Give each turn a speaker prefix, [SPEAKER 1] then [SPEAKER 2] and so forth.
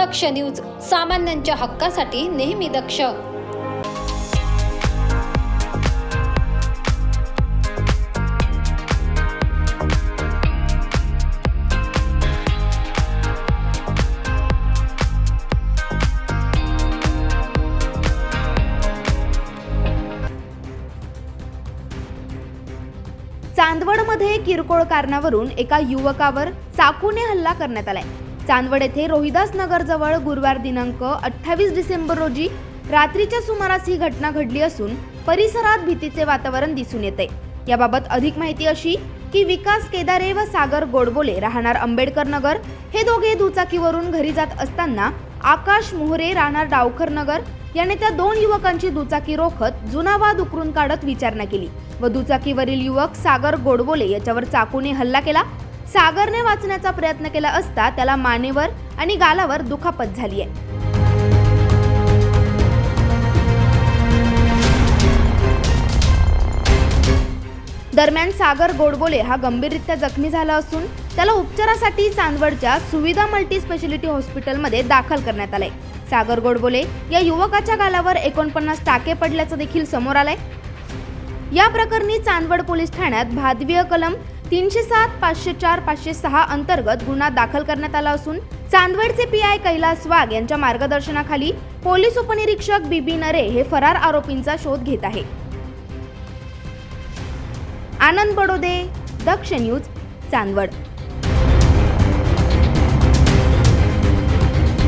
[SPEAKER 1] दक्ष news सामान्यांच्या हक्कासाठी नेहमी दक्ष.
[SPEAKER 2] चांदवडमध्ये किरकोळ कारणावरून एका युवकावर चाकूने हल्ला करण्यात आलाय. चांदवड येथे रोहिदास नगरजवळ गुरुवार दिनांक अठ्ठावीस डिसेंबर रोजी रात्रीच्या सुमारास ही घटना घडली असून परिसरात भीतीचे वातावरण दिसून येते. याबाबत अधिक माहिती अशी की विकास केदारे व सागर गोडबोले राहणार आंबेडकर नगर हे दोघे दुचाकीवरून घरी जात असताना आकाश मोहरे राहणार डावखर नगर याने त्या दोन युवकांची दुचाकी रोखत जुना वाद उकरून काढत विचारणा केली व दुचाकीवरील युवक सागर गोडबोले याच्यावर चाकूने हल्ला केला सागरने वाचण्याचा प्रयत्न केला असता त्याला मानेवर आणि गालावर दुखापत झाली आहे. दरम्यान सागर गोडबोले हा गंभीररित्या जखमी झाला असून त्याला उपचारासाठी चांदवडच्या सुविधा मल्टी स्पेशालिटी हॉस्पिटलमध्ये दाखल करण्यात आलंय. सागर गोडबोले या युवकाच्या गालावर एकोणपन्नास टाके पडल्याचं देखील समोर आलंय. या प्रकरणी चांदवड पोलीस ठाण्यात भादवीय कलम तीनशे सात पाचशे चार पाचशे सहा अंतर्गत गुन्हा दाखल करण्यात आला असून चांदवडचे पी आय कैलास वाघ यांच्या मार्गदर्शनाखाली पोलीस उपनिरीक्षक बीबी नरे हे फरार आरोपींचा शोध घेत आहे. आनंद बडोदे दक्ष न्यूज चांदवड.